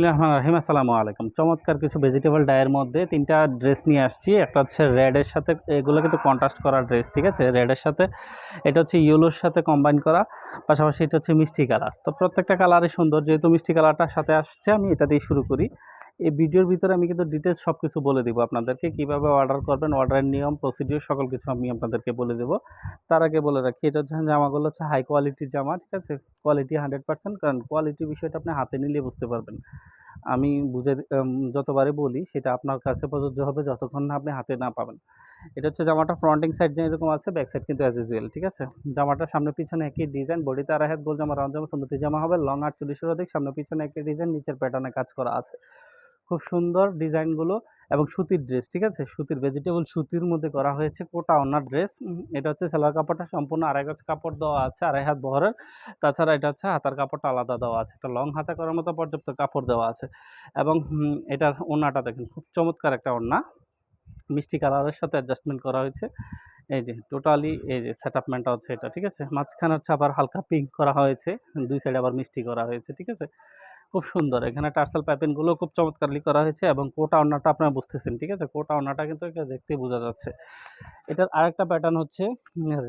রহমানির রহিম, আসসালামু আলাইকুম। চমৎকার কিছু ভেজিটেবল ডায়ের মধ্যে তিনটা ড্রেস নিয়ে আসছি। একটা হচ্ছে রেডের সাথে, এগুলো কিন্তু কন্ট্রাস্ট করা ড্রেস ঠিক আছে? রেডের সাথে, এটা হচ্ছে ইয়েলোর সাথে কম্বাইন করা। পাশাপাশি এটা হচ্ছে মিষ্টি কালার তো প্রত্যেকটা কালারই সুন্দর। যেহেতু মিষ্টি কালারটার সাথে আসছে, আমি এটা দিয়ে শুরু করি। এই ভিডিওর ভিতরে আমি কিন্তু ডিটেলস সব কিছু বলে দিব আপনাদেরকে। কীভাবে অর্ডার করবেন অর্ডারের নিয়ম প্রসিডিওর সকল কিছু আমি আপনাদেরকে বলে দেবো। তার আগে বলে রাখি, এটা হচ্ছে জামাগুলো হচ্ছে হাই কোয়ালিটির জামা, ঠিক আছে? কোয়ালিটি হান্ড্রেড পার্সেন্ট কারণ কোয়ালিটি বিষয়টা আপনি হাতে নিলে বুঝতে পারবেন। আমি বুঝে যতবারে বলি সেটা আপনার কাছে প্রযোজ্য হবে যতক্ষণ না আপনি হাতে না পাবেন। এটা হচ্ছে জামাটা ফ্রন্টিং সাইড যেরকম আছে ব্যাক সাইড কিন্তু অ্যাজ ইউজুয়াল ঠিক আছে? জামাটা সামনে পিছনে একই ডিজাইন বডিতে আড়াই হাত গোল জামা রাউন্ড জামা সুন্দর জামা হবে লং আটচল্লিশের অধিক, সামনে পিছনে একই ডিজাইন নিচের প্যাটার্নে কাজ করা আছে। খুব সুন্দর ডিজাইনগুলো এবং সুতির ড্রেস ঠিক আছে? সুতির ভেজিটেবল সুতির মধ্যে করা হয়েছে কোটা ওনার ড্রেস এটা হচ্ছে সালোয়ার কাপড়টা, সম্পূর্ণ আড়াই গজ কাপড় দেওয়া আছে, আড়াই হাত বহরের। তাছাড়া এটা হচ্ছে হাতার কাপড়টা আলাদা দেওয়া আছে, একটা লং হাতা করার মতো পর্যাপ্ত কাপড় দেওয়া আছে। এবং এটার ওড়নাটা দেখেন, খুব চমৎকার একটা ওড়না। মিষ্টি কালারের সাথে অ্যাডজাস্টমেন্ট করা হয়েছে। এই যে টোটালি এই যে সেটআপমেন্টটা হচ্ছে এটা, ঠিক আছে? মাঝখানে হচ্ছে আবার হালকা পিঙ্ক করা হয়েছে, দুই সাইডে আবার মিষ্টি করা হয়েছে, ঠিক আছে? খুব সুন্দর। এখানে টার্সেল পাইপিনগুলো খুব চমৎকারলি করা হয়েছে এবং কোটা ওড়নাটা আপনারা বুঝতেছেন, ঠিক আছে? কোটা ওড়নাটা কিন্তু এটা দেখতেই বোঝা যাচ্ছে। এটার আরেকটা প্যাটার্ন হচ্ছে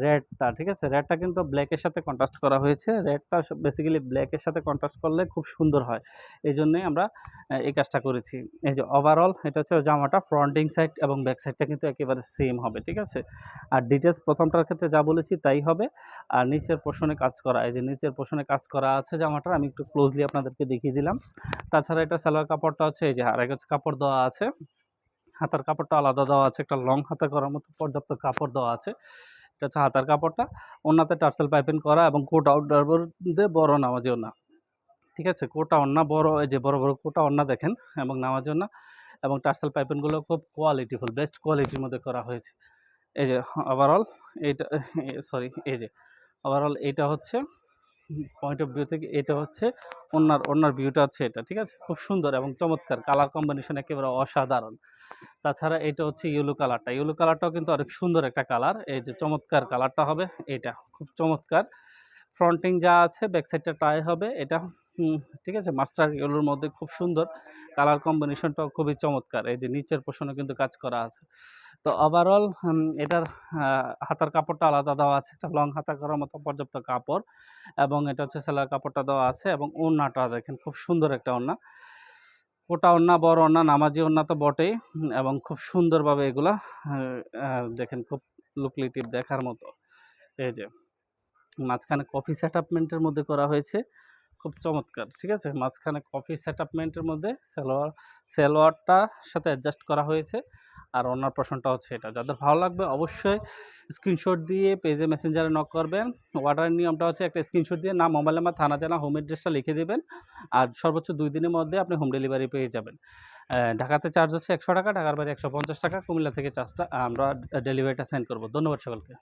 রেডটা, ঠিক আছে? রেডটা কিন্তু ব্ল্যাকের সাথে কন্ট্রাস্ট করা হয়েছে। রেডটা বেসিক্যালি ব্ল্যাকের সাথে কন্ট্রাস্ট করলে খুব সুন্দর হয়। এই জন্যই আমরা এই কাজটা করেছি। এই যে ওভারঅল এটা হচ্ছে জামাটা ফ্রন্টিং সাইড এবং ব্যাক সাইডটা কিন্তু একেবারে সেম হবে, ঠিক আছে? আর ডিটেলস প্রথমটার ক্ষেত্রে যা বলেছি তাই হবে। আর নিচের পোষণে কাজ করা, এই যে নিচের পোষণে কাজ করা আছে জামাটার, আমি একটু ক্লোজলি আপনাদেরকে দেখিয়ে দিলাম। তাছাড়া এটা সালোয়ার কাপড়টা হচ্ছে এই যে আড়াই গজ কাপড় দেওয়া আছে। হাতার কাপড়টা আলাদা দেওয়া আছে, একটা লং হাতা করার মতো পর্যাপ্ত কাপড় দেওয়া আছে। এটা হচ্ছে হাতার কাপড়টা। ওনাতে টার্সেল পাইপিং করা এবং কোট আউটডোর দিয়ে বড় নামাজি ওনা ঠিক আছে? কোটা ওন্না বড়, এই যে বড় বড় কোটা ওন্না দেখেন এবং নামাজি ওনা এবং টার্সেল পাইপিংগুলো খুব কোয়ালিটিফুল বেস্ট কোয়ালিটির মধ্যে করা হয়েছে। এই যে ওভারঅল এইটা সরি এই যে ওভারঅল এইটা হচ্ছে পয়েন্ট অফ ভিউ থেকে এটা হচ্ছে ওনার ওনার ভিউটা হচ্ছে এটা, ঠিক আছে? খুব সুন্দর এবং চমৎকার। কালার কম্বিনেশন একেবারে অসাধারণ। তাছাড়া এটা হচ্ছে ইয়েলো কালারটা ইয়েলো কালারটাও কিন্তু অনেক সুন্দর একটা কালার এই যে চমৎকার কালারটা হবে, এটা খুব চমৎকার। ফ্রন্টিং যা আছে ব্যাক সাইডটা টাই হবে। এটা ঠিক আছে? মাস্টার ইয়েলোর মধ্যে খুব সুন্দর। কালার কম্বিনেশনটাও খুবই চমৎকার। এই যে নিচের পোষণে কিন্তু কাজ করা আছে। তো ওভারঅল এটার হাতার কাপড়টা আলাদা দেওয়া আছে। একটা লং হাতা করার মতো পর্যাপ্ত কাপড় এবং এটা হচ্ছে সেলার কাপড়টা দেওয়া আছে এবং ওড়নাটা দেখেন, খুব সুন্দর একটা ওড়না। ওটা ওড়না, বড় ওড়না, নামাজি ওড়না তো বটেই এবং খুব সুন্দরভাবে এগুলা দেখেন, খুব লুকলিটিভ দেখার মতো। এই যে। মাঝখানে কফি সেটআপমেন্টের মধ্যে করা হয়েছে। খুব চমৎকার, ঠিক আছে? মাঝখানে কফি সেটআপমেন্টের মধ্যে সালোয়ার সালোয়ারটার সাথে অ্যাডজাস্ট করা হয়েছে। আর ওনার প্রশ্নটা হচ্ছে এটা। যাদের ভালো লাগবে অবশ্যই স্ক্রিনশট দিয়ে পেজে মেসেঞ্জারে নক করবেন। অর্ডারের নিয়মটা হচ্ছে একটা স্ক্রিনশট দিয়ে নাম মোবাইল নাম্বার থানা জানা হোম অ্যাড্রেসটা লিখে দেবেন। আর সর্বোচ্চ দুই দিনের মধ্যে আপনি হোম ডেলিভারি পেয়ে যাবেন। ঢাকাতে চার্জ হচ্ছে একশো টাকা, ঢাকার বাইরে একশো পঞ্চাশ টাকা, কুমিল্লা থেকে চার্জটা আমরা ডেলিভারিটা সেন্ড করব। ধন্যবাদ সকলকে।